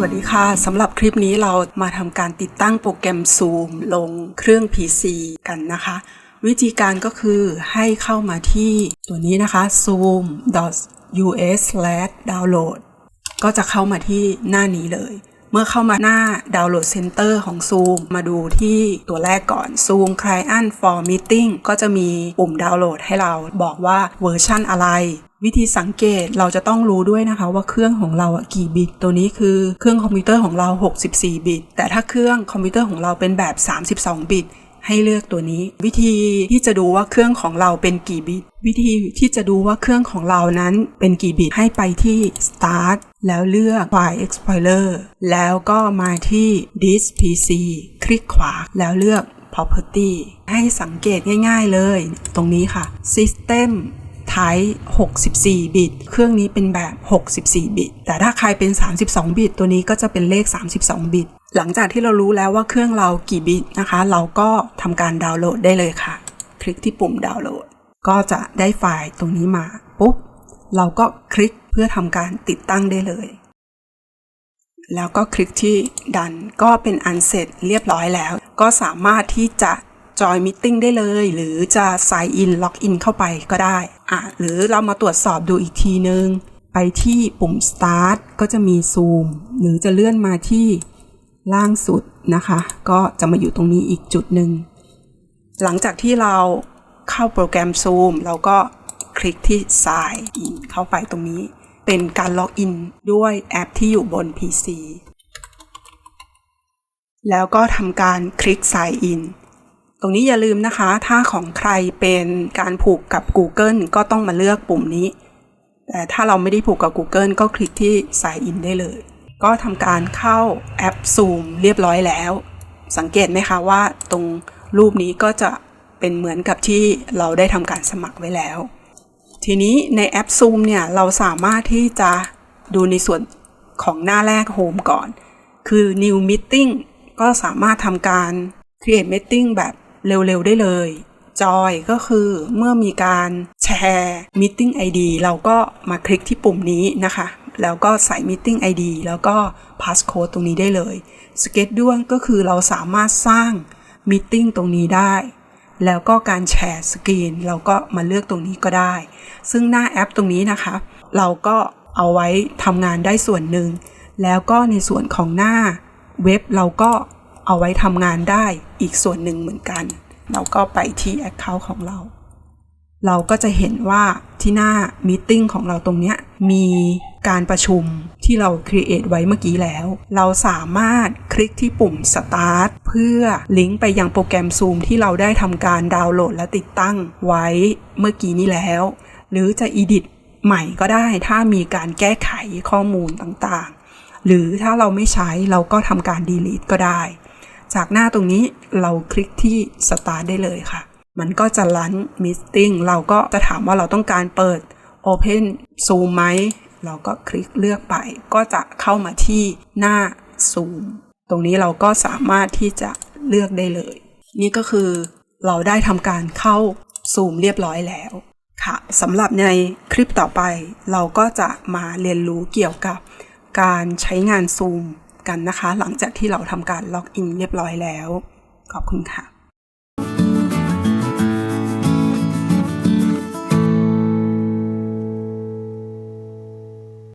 สวัสดีค่ะ สำหรับคลิปนี้เรามาทำการติดตั้งโปรแกรม Zoom ลงเครื่อง PC กันนะคะ วิธีการก็คือให้เข้ามาที่ตัวนี้นะคะ zoom.us/download ก็จะเข้ามาที่หน้านี้เลย เมื่อเข้ามาหน้า Download Center ของ Zoom มาดูที่ตัวแรกก่อน Zoom Client for Meeting ก็จะมีปุ่มดาวน์โหลดให้เราบอกว่าเวอร์ชันอะไร วิธีสังเกตเราจะต้องรู้ด้วยนะคะว่าเครื่องของเราอะกี่บิต ตัวนี้คือเครื่องคอมพิวเตอร์ของเรา 64 บิต แต่ถ้าเครื่องคอมพิวเตอร์ของเราเป็นแบบ 32 บิต ให้เลือกตัวนี้ วิธีที่จะดูว่าเครื่องของเราเป็นกี่บิต วิธีที่จะดูว่าเครื่องของเรานั้นเป็นกี่บิตให้ไปที่ Start แล้วเลือก File Explorer แล้วก็มาที่ This PC คลิกขวาแล้วเลือก Property ให้สังเกตง่าย ๆเลย ตรงนี้ค่ะ System ไทป์64 บิต เครื่องนี้เป็นแบบ 64 บิต แต่ถ้าใครเป็น 32 บิต ตัวนี้ก็จะเป็นเลข 32 บิต หลังจากที่เรารู้แล้วว่าเครื่องเรากี่บิตนะคะ เราก็ทำการดาวน์โหลดได้เลยค่ะ คลิกที่ปุ่มดาวน์โหลด ก็จะได้ไฟล์ตรงนี้มาปุ๊บ เราก็คลิกเพื่อทำการติดตั้งได้เลย แล้วก็คลิกที่ดันก็เป็นอันเสร็จเรียบร้อยแล้ว ก็สามารถที่จะ จอยมิ g ได้เลย หรือจะ sign in log in เข้าไปก็ได้อะหรือเรามาตรวจสอบดูอีกทีนึง ไปที่ปุ่ม start ก็จะมี zoom หรือจะเลื่อนมาที่ล่างสุดนะคะ ก็จะมาอยู่ตรงนี้อีกจุดหนึ่ง หลังจากที่เราเข้าโปรแกรม Zoom เราก็คลิกที่ sign in เข้าไปตรงนี้ เป็นการล็อกอินด้วยแอปที่อยู่บน PC แล้วก็ทำการคลิก sign in ตรงนี้อย่าลืมนะคะ ถ้าของใครเป็นการผูกกับ Google ก็ต้องมาเลือกปุ่มนี้ แต่ถ้าเราไม่ได้ผูกกับ Google ก็คลิกที่ Sign In ได้เลย ก็ทำการเข้าแอป Zoom เรียบร้อยแล้ว สังเกตไหมคะว่าตรงรูปนี้ก็จะเป็นเหมือนกับที่เราได้ทำการสมัครไว้แล้ว ทีนี้ในแอป Zoom เนี่ยเราสามารถที่จะดูในส่วนของหน้าแรก Home ก่อน คือ New Meeting ก็สามารถทำการ Create Meeting แบบ เร็วๆได้เลยจอยก็คือเมื่อมีการแชร์ Meeting ID เราก็มาคลิกที่ปุ่มนี้นะคะ แล้วก็ใส่ Meeting ID แล้วก็ Passcode ตรงนี้ได้เลย Schedule ก็คือเราสามารถสร้าง Meeting ตรงนี้ได้ แล้วก็การแชร์สกรีนเราก็มาเลือกตรงนี้ก็ได้ ซึ่งหน้าแอปตรงนี้นะคะ เราก็เอาไว้ทำงานได้ส่วนหนึ่ง แล้วก็ในส่วนของหน้าเว็บเราก็ เอาไว้ทำงานได้อีกส่วนหนึ่งเหมือนกัน เราก็ไปที่ Account ของเรา เราก็จะเห็นว่าที่หน้า Meeting ของเราตรงนี้มีการประชุมที่เรา Create ไว้เมื่อกี้แล้ว เราสามารถคลิกที่ปุ่ม Start เพื่อลิงก์ไปยังโปรแกรม Zoom ที่เราได้ทำการดาวน์โหลดและติดตั้งไว้เมื่อกี้นี้แล้ว หรือจะ Edit ใหม่ก็ได้ถ้ามีการแก้ไขข้อมูลต่างๆ หรือถ้าเราไม่ใช้เราก็ทำการ Delete ก็ได้ จากหน้าตรงนี้เราคลิกที่ Start ได้เลยค่ะ มันก็จะลันมิสติ้งเราก็จะถามว่าเราต้องการเปิด Open Zoom ไหม เราก็คลิกเลือกไป ก็จะเข้ามาที่หน้า Zoom ตรงนี้เราก็สามารถที่จะเลือกได้เลย นี่ก็คือเราได้ทำการเข้า Zoom เรียบร้อยแล้วค่ะสำหรับในคลิปต่อไป เราก็จะมาเรียนรู้เกี่ยวกับการใช้งาน Zoom กันนะคะ หลังจากที่เราทำการล็อกอินเรียบร้อยแล้ว ขอบคุณค่ะ